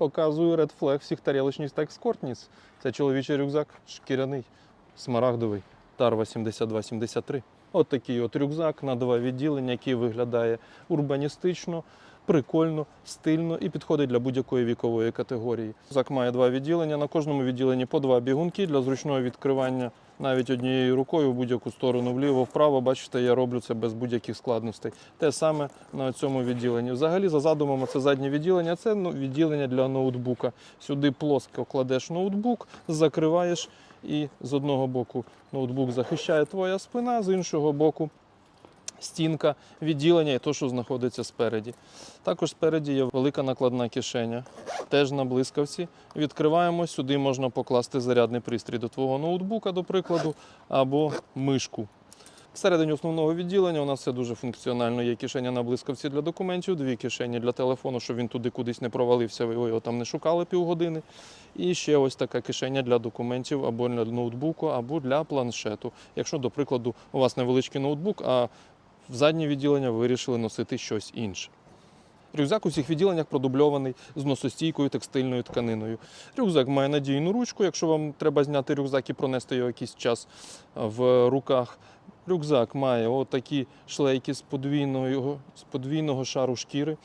Показую Red Flag всіх тарілочних так Скортніс. Це чоловічий рюкзак, шкіряний, смарагдовий, Тарва 7273. От такий от рюкзак на два відділення, який виглядає урбаністично, прикольно, стильно і підходить для будь-якої вікової категорії. Рюкзак має два відділення. На кожному відділенні по два бігунки для зручного відкривання навіть однією рукою в будь-яку сторону, вліво, вправо. Бачите, я роблю це без будь-яких складностей. Те саме на цьому відділенні. Взагалі, за задумом, це заднє відділення, це ну, відділення для ноутбука. Сюди плоско кладеш ноутбук, закриваєш і з одного боку ноутбук захищає твоя спина, з іншого боку стінка відділення і то, що знаходиться спереді. Також спереді є велика накладна кишеня, теж на блискавці. Відкриваємо, сюди можна покласти зарядний пристрій до твого ноутбука, до прикладу, або мишку. Всередині основного відділення у нас все дуже функціонально. Є кишеня на блискавці для документів, дві кишені для телефону, щоб він туди кудись не провалився, ви його там не шукали півгодини. І ще ось така кишеня для документів або для ноутбуку, або для планшету. Якщо, до прикладу, у вас невеличкий ноутбук, а в заднє відділення вирішили носити щось інше. Рюкзак у всіх відділеннях продубльований з носостійкою текстильною тканиною. Рюкзак має надійну ручку, якщо вам треба зняти рюкзак і пронести його якийсь час в руках. Рюкзак має отакі шлейки з подвійного, з подвійного шару шкіри.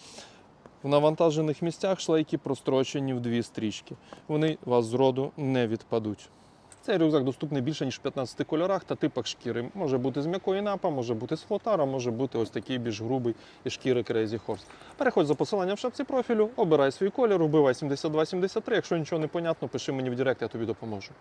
В навантажених місцях шлейки прострочені в дві стрічки. Вони вас з роду не відпадуть. Цей рюкзак доступний більше ніж в 15 кольорах та типах шкіри. Може бути з м'якої напа, може бути з флотара, може бути ось такий більш грубий із шкіри Crazy Horse. Переходь за посиланням в шапці профілю, обирай свій колір, вбивай 7273. Якщо нічого не понятно, пиши мені в Директ, я тобі допоможу.